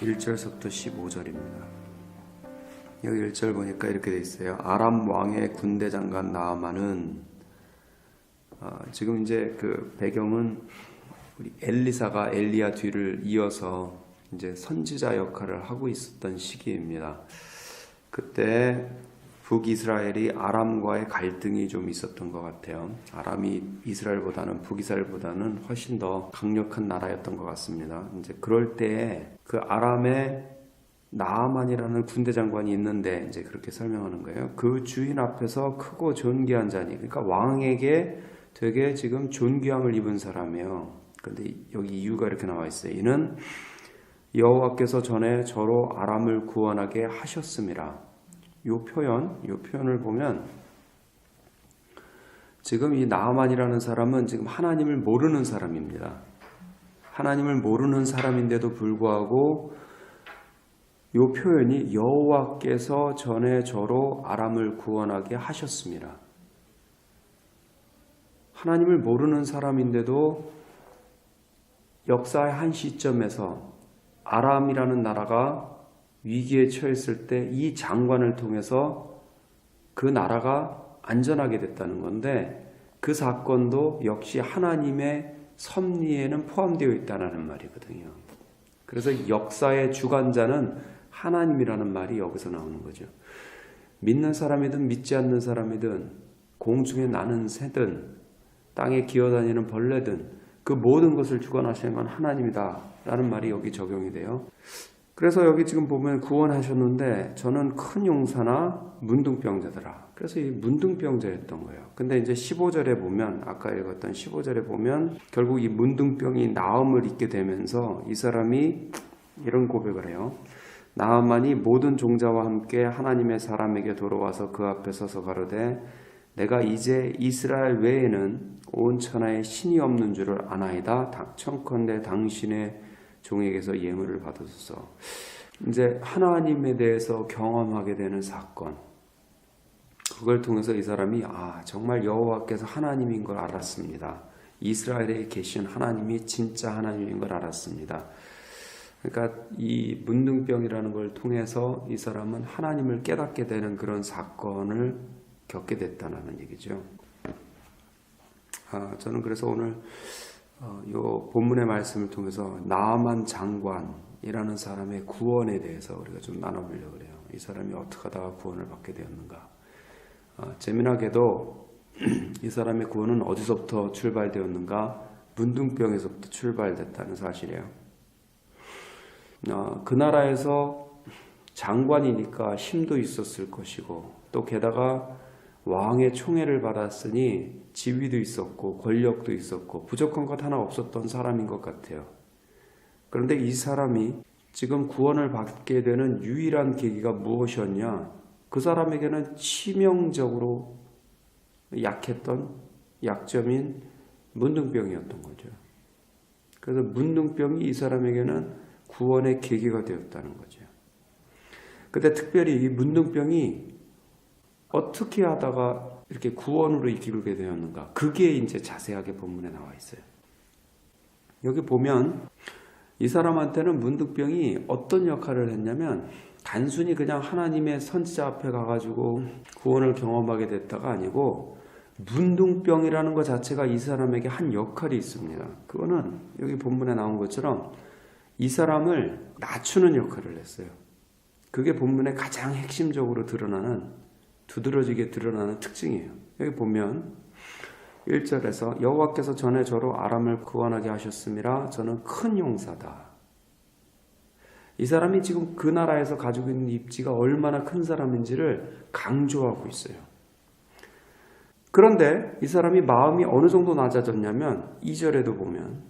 1절서부터 15절입니다. 여기 1절 보니까 이렇게 돼 있어요. 아람 왕의 군대 장관 나아만은 어, 지금 이제 그 배경은 우리 엘리사가 엘리야 뒤를 이어서 이제 선지자 역할을 하고 있었던 시기입니다. 그때 북이스라엘이 아람과의 갈등이 좀 있었던 것 같아요. 아람이 이스라엘보다는 북이스라엘보다는 훨씬 더 강력한 나라였던 것 같습니다. 이제 그럴 때에 그 아람의 나아만이라는 군대 장관이 있는데 이제 그렇게 설명하는 거예요. 그 주인 앞에서 크고 존귀한 자니, 그러니까 왕에게 되게 지금 존귀함을 입은 사람이에요. 그런데 여기 이유가 이렇게 나와 있어요. 이는 여호와께서 전에 저로 아람을 구원하게 하셨음이라. 요 표현, 요 표현을 보면 지금 이 나아만이라는 사람은 지금 하나님을 모르는 사람입니다. 하나님을 모르는 사람인데도 불구하고 요 표현이 여호와께서 전에 저로 아람을 구원하게 하셨습니다. 하나님을 모르는 사람인데도 역사의 한 시점에서 아람이라는 나라가 위기에 처했을 때 이 장관을 통해서 그 나라가 안전하게 됐다는 건데 그 사건도 역시 하나님의 섭리에는 포함되어 있다는 말이거든요. 그래서 역사의 주관자는 하나님이라는 말이 여기서 나오는 거죠. 믿는 사람이든 믿지 않는 사람이든 공중에 나는 새든 땅에 기어다니는 벌레든 그 모든 것을 주관하시는 건 하나님이다 라는 말이 여기 적용이 돼요. 그래서 여기 지금 보면 구원하셨는데 저는 큰 용사나 문둥병자더라. 그래서 이 문둥병자였던 거예요. 근데 이제 15절에 보면 아까 읽었던 15절에 보면 결국 이 문둥병이 나음을 입게 되면서 이 사람이 이런 고백을 해요. 나아만이 모든 종자와 함께 하나님의 사람에게 돌아와서 그 앞에 서서 가로되 내가 이제 이스라엘 외에는 온 천하에 신이 없는 줄을 아나이다. 닥청컨대 당신의 종에게서 예물을 받으소서. 이제 하나님에 대해서 경험하게 되는 사건. 그걸 통해서 이 사람이 아 정말 여호와께서 하나님인 걸 알았습니다. 이스라엘에 계신 하나님이 진짜 하나님인 걸 알았습니다. 그러니까 이 문둥병이라는 걸 통해서 이 사람은 하나님을 깨닫게 되는 그런 사건을 겪게 됐다는 얘기죠. 아, 저는 그래서 오늘 어, 이 본문의 말씀을 통해서 나만 장관이라는 사람의 구원에 대해서 우리가 좀 나눠보려고 그래요. 이 사람이 어떻게 하다가 구원을 받게 되었는가. 어, 재미나게도 이 사람의 구원은 어디서부터 출발되었는가? 문둥병에서부터 출발됐다는 사실이에요. 어, 그 나라에서 장관이니까 힘도 있었을 것이고 또 게다가 왕의 총애를 받았으니 지위도 있었고 권력도 있었고 부족한 것 하나 없었던 사람인 것 같아요. 그런데 이 사람이 지금 구원을 받게 되는 유일한 계기가 무엇이었냐? 그 사람에게는 치명적으로 약했던 약점인 문둥병이었던 거죠. 그래서 문둥병이 이 사람에게는 구원의 계기가 되었다는 거죠. 근데 특별히 이 문둥병이 어떻게 하다가 이렇게 구원으로 이끌게 되었는가? 그게 이제 자세하게 본문에 나와 있어요. 여기 보면 이 사람한테는 문득병이 어떤 역할을 했냐면 단순히 그냥 하나님의 선지자 앞에 가가지고 구원을 경험하게 됐다가 아니고 문둥병이라는 것 자체가 이 사람에게 한 역할이 있습니다. 그거는 여기 본문에 나온 것처럼 이 사람을 낮추는 역할을 했어요. 그게 본문에 가장 핵심적으로 드러나는 두드러지게 드러나는 특징이에요. 여기 보면 1절에서 여호와께서 전에 저로 아람을 구원하게 하셨음이라 저는 큰 용사다. 이 사람이 지금 그 나라에서 가지고 있는 입지가 얼마나 큰 사람인지를 강조하고 있어요. 그런데 이 사람이 마음이 어느 정도 낮아졌냐면 2절에도 보면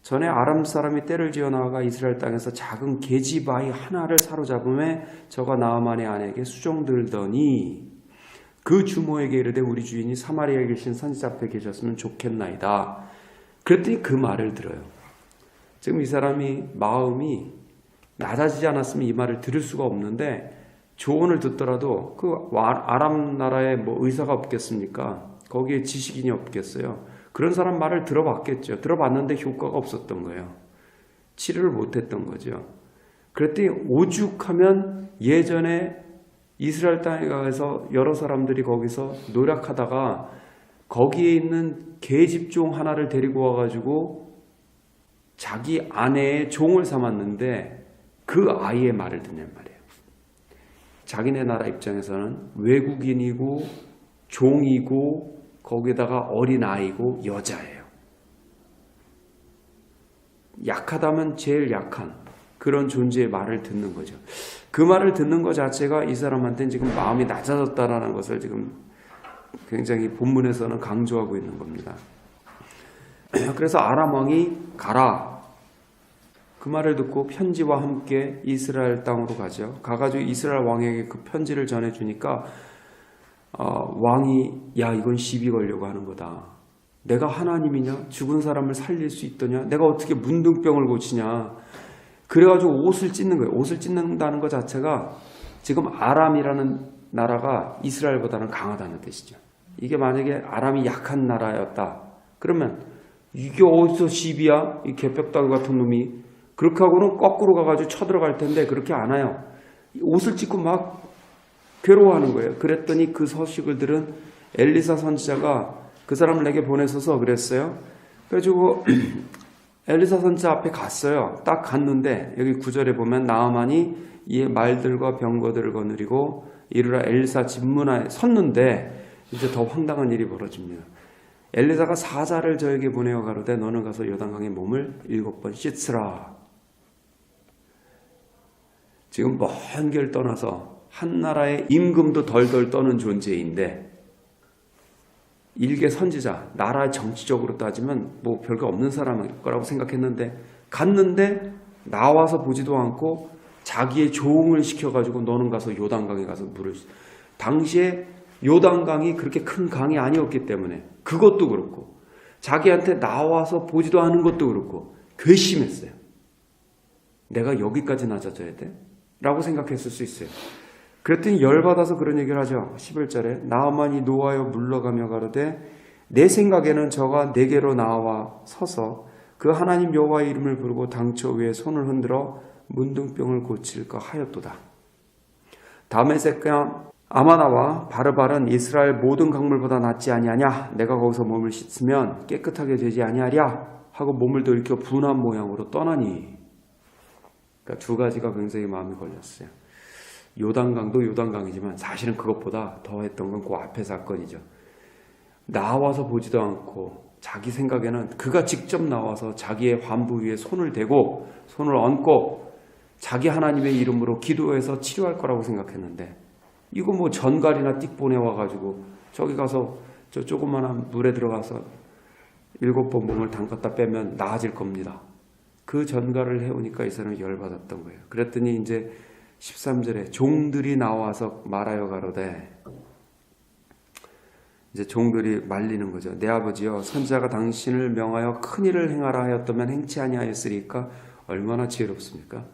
전에 아람 사람이 때를 지어 나아가 이스라엘 땅에서 작은 계집아이 하나를 사로잡음에 저가 나아만의 아내에게 수종들더니 그 주모에게 이르되 우리 주인이 사마리아에 계신 선지자 앞에 계셨으면 좋겠나이다. 그랬더니 그 말을 들어요. 지금 이 사람이 마음이 낮아지지 않았으면 이 말을 들을 수가 없는데 조언을 듣더라도 그 아람 나라에 뭐 의사가 없겠습니까? 거기에 지식인이 없겠어요. 그런 사람 말을 들어봤겠죠. 들어봤는데 효과가 없었던 거예요. 치료를 못했던 거죠. 그랬더니 오죽하면 예전에 이스라엘 땅에 가서 여러 사람들이 거기서 노력하다가 거기에 있는 계집종 하나를 데리고 와가지고 자기 아내의 종을 삼았는데 그 아이의 말을 듣는 말이에요. 자기네 나라 입장에서는 외국인이고 종이고 거기다가 어린 아이고 여자예요. 약하다면 제일 약한 그런 존재의 말을 듣는 거죠. 그 말을 듣는 것 자체가 이 사람한테는 지금 마음이 낮아졌다라는 것을 지금 굉장히 본문에서는 강조하고 있는 겁니다. 그래서 아람 왕이 가라. 그 말을 듣고 편지와 함께 이스라엘 땅으로 가죠. 가가지고 이스라엘 왕에게 그 편지를 전해주니까 어, 왕이 야 이건 시비 걸려고 하는 거다. 내가 하나님이냐? 죽은 사람을 살릴 수 있더냐? 내가 어떻게 문둥병을 고치냐? 그래가지고 옷을 찢는 거예요. 옷을 찢는다는 것 자체가 지금 아람이라는 나라가 이스라엘보다는 강하다는 뜻이죠. 이게 만약에 아람이 약한 나라였다. 그러면 이게 어디서 시비야? 이 개벽다구 같은 놈이. 그렇게 하고는 거꾸로 가가지고 쳐들어갈 텐데 그렇게 안 와요. 옷을 찢고 막 괴로워하는 거예요. 그랬더니 그 소식을 들은 엘리사 선지자가 그 사람을 내게 보내서서 그랬어요. 그래가지고 엘리사 선지자 앞에 갔어요. 딱 갔는데 여기 구절에 보면 나아만이 이의 말들과 병거들을 거느리고 이르라 엘리사 집문화에 섰는데 이제 더 황당한 일이 벌어집니다. 엘리사가 사자를 저에게 보내어 가로되 너는 가서 요단강에 몸을 일곱 번 씻으라. 지금 먼 길 떠나서 한 나라의 임금도 덜덜 떠는 존재인데 일개 선지자, 나라 정치적으로 따지면 뭐 별거 없는 사람일 거라고 생각했는데 갔는데 나와서 보지도 않고 자기의 조응을 시켜가지고 너는 가서 요단강에 가서 물을 당시에 요단강이 그렇게 큰 강이 아니었기 때문에 그것도 그렇고 자기한테 나와서 보지도 않은 것도 그렇고 괘씸했어요. 내가 여기까지 낮아져야 돼? 라고 생각했을 수 있어요. 그랬더니 열받아서 그런 얘기를 하죠. 11절에 나만이 노하여 물러가며 가로되 내 생각에는 저가 내게로 나와 서서 그 하나님 여호와의 이름을 부르고 당초 위에 손을 흔들어 문둥병을 고칠까 하였도다. 다메섹과 아마나와 바르발은 이스라엘 모든 강물보다 낫지 아니하냐? 내가 거기서 몸을 씻으면 깨끗하게 되지 아니하랴? 하고 몸을 돌이켜 분한 모양으로 떠나니. 그러니까 두 가지가 굉장히 마음이 걸렸어요. 요단강도 요단강이지만 사실은 그것보다 더 했던 건 그 앞에 사건이죠. 나와서 보지도 않고 자기 생각에는 그가 직접 나와서 자기의 환부 위에 손을 대고 손을 얹고 자기 하나님의 이름으로 기도해서 치료할 거라고 생각했는데 이거 뭐 전갈이나 띡 보내와가지고 저기 가서 저 조그만한 물에 들어가서 일곱 번 몸을 담갔다 빼면 나아질 겁니다. 그 전갈을 해오니까 이 사람이 열받았던 거예요. 그랬더니 이제 13절에 종들이 나와서 말하여 가로되 이제 종들이 말리는 거죠. 내 아버지여 선자가 당신을 명하여 큰 일을 행하라 하였다면 행치 아니하였으리까 얼마나 지혜롭습니까?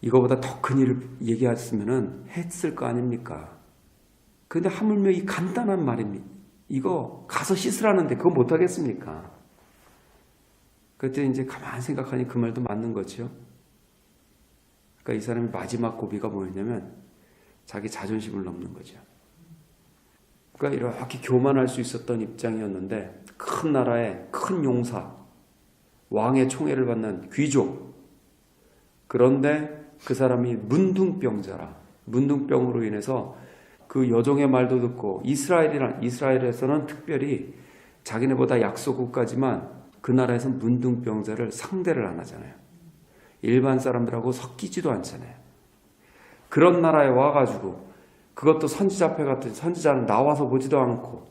이거보다 더 큰 일을 얘기했으면 했을 거 아닙니까? 근데 하물며 이 간단한 말입니다. 이거 가서 씻으라는데 그거 못 하겠습니까? 그때 이제 가만 생각하니 그 말도 맞는 거죠. 그러니까 이 사람의 마지막 고비가 뭐였냐면 자기 자존심을 넘는 거죠. 그러니까 이렇게 교만할 수 있었던 입장이었는데 큰 나라의 큰 용사, 왕의 총애를 받는 귀족. 그런데 그 사람이 문둥병자라. 문둥병으로 인해서 그 여종의 말도 듣고 이스라엘이란 이스라엘에서는 특별히 자기네보다 약소국가지만 그 나라에서 문둥병자를 상대를 안 하잖아요. 일반 사람들하고 섞이지도 않잖아요. 그런 나라에 와가지고 그것도 선지자 앞에 갔더니 선지자는 나와서 보지도 않고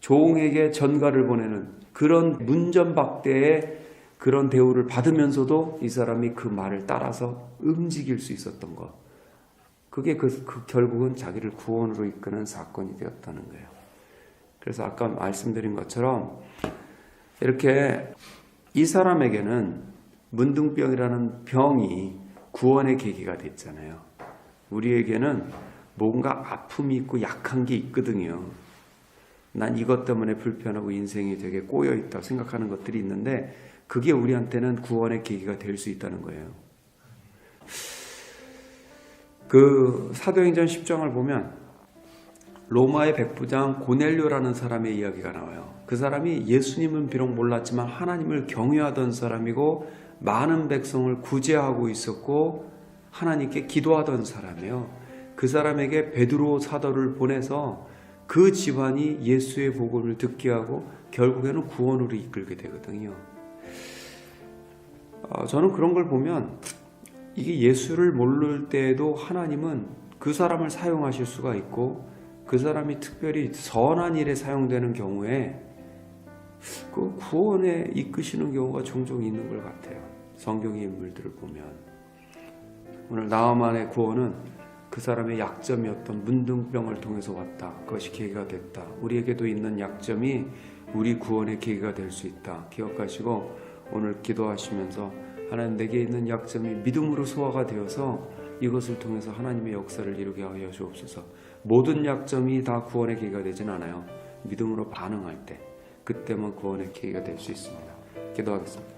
종에게 전가를 보내는 그런 문전박대의 그런 대우를 받으면서도 이 사람이 그 말을 따라서 움직일 수 있었던 것. 그게 그, 그 결국은 자기를 구원으로 이끄는 사건이 되었다는 거예요. 그래서 아까 말씀드린 것처럼 이렇게 이 사람에게는 문둥병이라는 병이 구원의 계기가 됐잖아요. 우리에게는 뭔가 아픔이 있고 약한 게 있거든요. 난 이것 때문에 불편하고 인생이 되게 꼬여 있다 생각하는 것들이 있는데 그게 우리한테는 구원의 계기가 될 수 있다는 거예요. 그 사도행전 10장을 보면 로마의 백부장 고넬료라는 사람의 이야기가 나와요. 그 사람이 예수님은 비록 몰랐지만 하나님을 경외하던 사람이고 많은 백성을 구제하고 있었고 하나님께 기도하던 사람이에요. 그 사람에게 베드로 사도를 보내서 그 집안이 예수의 복음을 듣게 하고 결국에는 구원으로 이끌게 되거든요. 어, 저는 그런 걸 보면 이게 예수를 모를 때에도 하나님은 그 사람을 사용하실 수가 있고 그 사람이 특별히 선한 일에 사용되는 경우에 그 구원에 이끄시는 경우가 종종 있는 것 같아요. 성경의 인물들을 보면 오늘 나아만의 구원은 그 사람의 약점이었던 문둥병을 통해서 왔다. 그것이 계기가 됐다. 우리에게도 있는 약점이 우리 구원의 계기가 될 수 있다. 기억하시고 오늘 기도하시면서 하나님 내게 있는 약점이 믿음으로 소화가 되어서 이것을 통해서 하나님의 역사를 이루게 하여 주옵소서. 모든 약점이 다 구원의 계기가 되진 않아요. 믿음으로 반응할 때 그때만 구원의 계기가 될 수 있습니다. 기도하겠습니다.